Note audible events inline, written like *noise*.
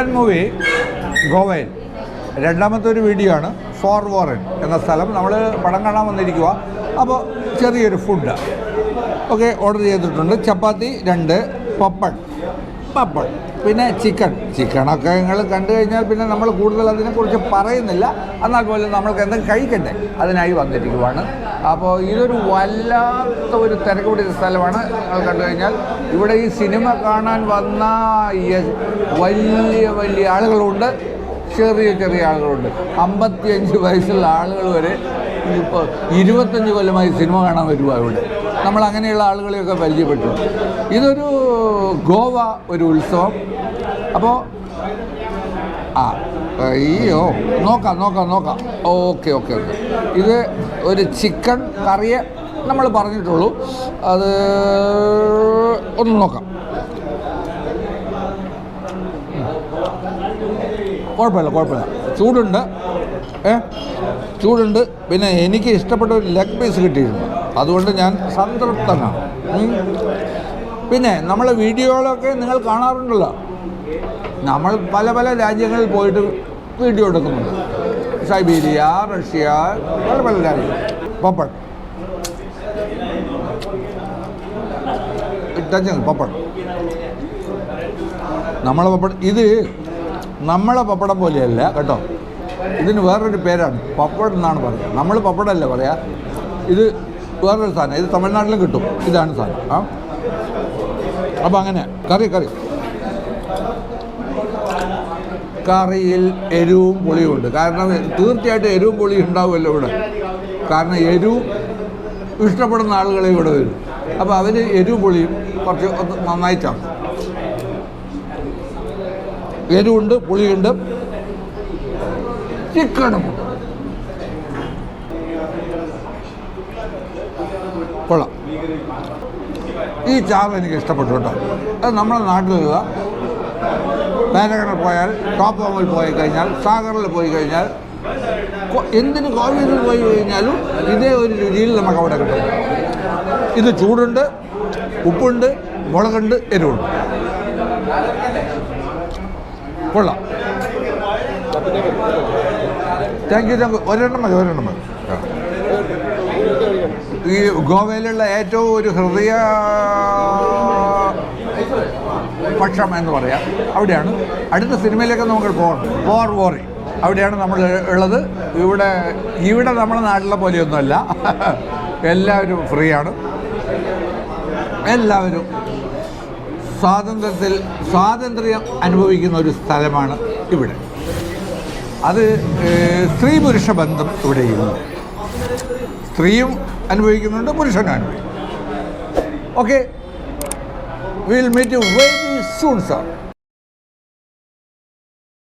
And movie ഗോവയിൽ. രണ്ടാമത്തെ ഒരു വീഡിയോ ആണ് ഫോർ വോറൻ എന്ന സ്ഥലം. നമ്മൾ പടം കാണാൻ വന്നിരിക്കുക അപ്പോൾ ചെറിയൊരു ഫുഡ് ഓക്കെ ഓർഡർ ചെയ്തിട്ടുണ്ട്. ചപ്പാത്തി രണ്ട് പപ്പൺ പപ്പൺ പിന്നെ ചിക്കൻ ചിക്കനൊക്കെ നിങ്ങൾ കണ്ടു കഴിഞ്ഞാൽ പിന്നെ നമ്മൾ കൂടുതൽ അതിനെക്കുറിച്ച് പറയുന്നില്ല. എന്നാൽ പോലും നമ്മൾക്ക് എന്തെങ്കിലും കഴിക്കണ്ടേ? അതിനായി വന്നിരിക്കുവാണ്. അപ്പോൾ ഇതൊരു വല്ലാത്ത ഒരു തിരക്ക് പിടിച്ച സ്ഥലമാണ്. നിങ്ങൾ കണ്ടു കഴിഞ്ഞാൽ ഇവിടെ ഈ സിനിമ കാണാൻ വന്ന വലിയ വലിയ ആളുകളുണ്ട്. ചെറിയ ചെറിയ ആളുകളുണ്ട്. അമ്പത്തിയഞ്ച് വയസ്സുള്ള ആളുകൾ വരെ ഇപ്പോൾ ഇരുപത്തഞ്ച് കൊല്ലമായി സിനിമ കാണാൻ വരുക ഇവിടെ. നമ്മൾ അങ്ങനെയുള്ള ആളുകളെയൊക്കെ പരിചയപ്പെട്ടു. ഇതൊരു ഗോവ ഒരു ഉത്സവം. അപ്പോൾ ആ അയ്യോ നോക്കാം നോക്കാം നോക്കാം. Okay okay okay. ഇത് ഒരു ചിക്കൻ കറിയ നമ്മൾ പറഞ്ഞിട്ടുള്ളൂ. അത് ഒന്ന് നോക്കാം. കുഴപ്പമില്ല കുഴപ്പമില്ല. ചൂടുണ്ട്. ഏ? ചൂടുണ്ട്. പിന്നെ എനിക്ക് ഇഷ്ടപ്പെട്ട ഒരു ലെഗ് പീസ് കിട്ടിയിട്ടുണ്ട് അതുകൊണ്ട് ഞാൻ സംതൃപ്തനാണ്. പിന്നെ നമ്മളെ വീഡിയോകളൊക്കെ നിങ്ങൾ കാണാറുണ്ടല്ലോ. നമ്മൾ പല പല രാജ്യങ്ങളിൽ പോയിട്ട് വീഡിയോ എടുക്കുന്നുണ്ട്. സൈബീരിയ റഷ്യ പല പല രാജ്യങ്ങൾ. പപ്പട്. ടച്ച് പപ്പട്. നമ്മളെ പപ്പടം ഇത് നമ്മളെ പപ്പടം പോലെയല്ല കേട്ടോ. ഇതിന് വേറൊരു പേരാണ് പപ്പടം എന്നാണ് പറയുക. നമ്മൾ പപ്പടമല്ല പറയാ. ഇത് വേറൊരു സാധനം ഇത് തമിഴ്നാട്ടിലും കിട്ടും. ഇതാണ് സാധനം ആ. അപ്പോൾ അങ്ങനെ കറി കറി. കറിയിൽ എരിവും പുളിയും ഉണ്ട് കാരണം തീർച്ചയായിട്ടും എരിവും പുളിയും ഉണ്ടാവുമല്ലോ ഇവിടെ. കാരണം എരിവ് ഇഷ്ടപ്പെടുന്ന ആളുകളെ ഇവിടെ വരും. അപ്പോൾ അവർ എരിവും പുളിയും കുറച്ച് നന്നായി ചേർക്കും എരിവുണ്ട് പുളിയുണ്ട്. ചിക്കനും. കൊള്ളാം. ഈ ചാറ് എനിക്ക് ഇഷ്ടപ്പെട്ടു കേട്ടോ. അത് നമ്മുടെ നാട്ടിലുള്ള പാരഗണിൽ പോയാൽ ടോപ്പ് ഹോമിൽ പോയി കഴിഞ്ഞാൽ സാഗറിൽ പോയി കഴിഞ്ഞാൽ എന്തിന് കോഴിയിൽ പോയി കഴിഞ്ഞാലും ഇതേ ഒരു രുചിയിൽ നമുക്ക് അവിടെ കിട്ടും. ഇത് ചൂടുണ്ട് ഉപ്പുണ്ട് മുളകുണ്ട് എരിവുണ്ട്. കൊള്ളാം. താങ്ക് യു താങ്ക് ഒരെണ്ണം മതി ഒരെണ്ണം മതി. ഈ ഗോവയിലുള്ള ഏറ്റവും ഒരു ഹൃദയ പക്ഷം എന്ന് പറയാം. അവിടെയാണ്. അടുത്ത സിനിമയിലേക്ക് നമുക്ക് പോർ വോറി അവിടെയാണ് നമ്മൾ ഉള്ളത്. ഇവിടെ ഇവിടെ നമ്മുടെ നാട്ടിലെ പോലെയൊന്നുമല്ല. *laughs* എല്ലാവരും ഫ്രീ ആണ് എല്ലാവരും സ്വാതന്ത്ര്യത്തിൽ സ്വാതന്ത്ര്യം അനുഭവിക്കുന്ന ഒരു സ്ഥലമാണ് ഇവിടെ. അത് സ്ത്രീ പുരുഷ ബന്ധം ഇവിടെ ഇവിടെയുണ്ട്. സ്ത്രീയും അനുഭവിക്കുന്നുണ്ട് പുരുഷനും അനുഭവിക്കുന്നു okay will meet very soon, sir.